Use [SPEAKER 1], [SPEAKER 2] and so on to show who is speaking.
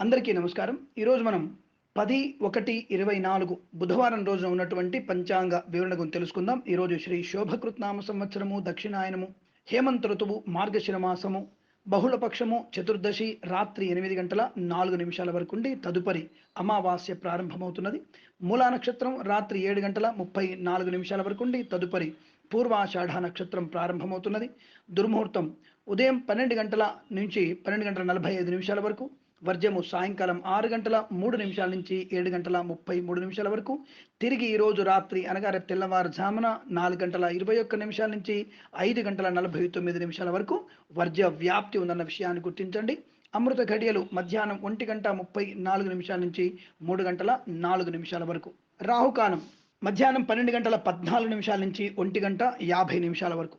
[SPEAKER 1] అందరికీ నమస్కారం. ఈరోజు మనం పది ఒకటి ఇరవై నాలుగు బుధవారం రోజున ఉన్నటువంటి పంచాంగ వివరణ గురించి తెలుసుకుందాం. ఈరోజు శ్రీ శోభకృత్నామ సంవత్సరము దక్షిణాయనము హేమంత ఋతువు మార్గశిర మాసము బహుళపక్షము చతుర్దశి రాత్రి ఎనిమిది గంటల నాలుగు నిమిషాల వరకు ఉండి తదుపరి అమావాస్య ప్రారంభమవుతున్నది. మూలా నక్షత్రం రాత్రి ఏడు గంటల ముప్పై నాలుగు నిమిషాల వరకు ఉండి తదుపరి పూర్వాషాఢ నక్షత్రం ప్రారంభమవుతున్నది. దుర్ముహూర్తం ఉదయం పన్నెండు గంటల నుంచి పన్నెండు గంటల నలభై ఐదు నిమిషాల వరకు వర్జము సాయంకాలం ఆరు గంటల మూడు నిమిషాల నుంచి ఏడు గంటల ముప్పై మూడు నిమిషాల వరకు. తిరిగి ఈరోజు రాత్రి అనగా రేపు తెల్లవారుజామున నాలుగు గంటల ఇరవై ఒక్క నిమిషాల నుంచి ఐదు గంటల నలభై తొమ్మిది నిమిషాల వరకు వర్జ వ్యాప్తి ఉందన్న విషయాన్ని గుర్తించండి. అమృత ఘడియలు మధ్యాహ్నం ఒంటి గంట ముప్పై నాలుగు నిమిషాల నుంచి మూడు గంటల నాలుగు నిమిషాల వరకు. రాహుకాలం మధ్యాహ్నం పన్నెండు గంటల పద్నాలుగు నిమిషాల నుంచి ఒంటి గంట యాభై నిమిషాల వరకు.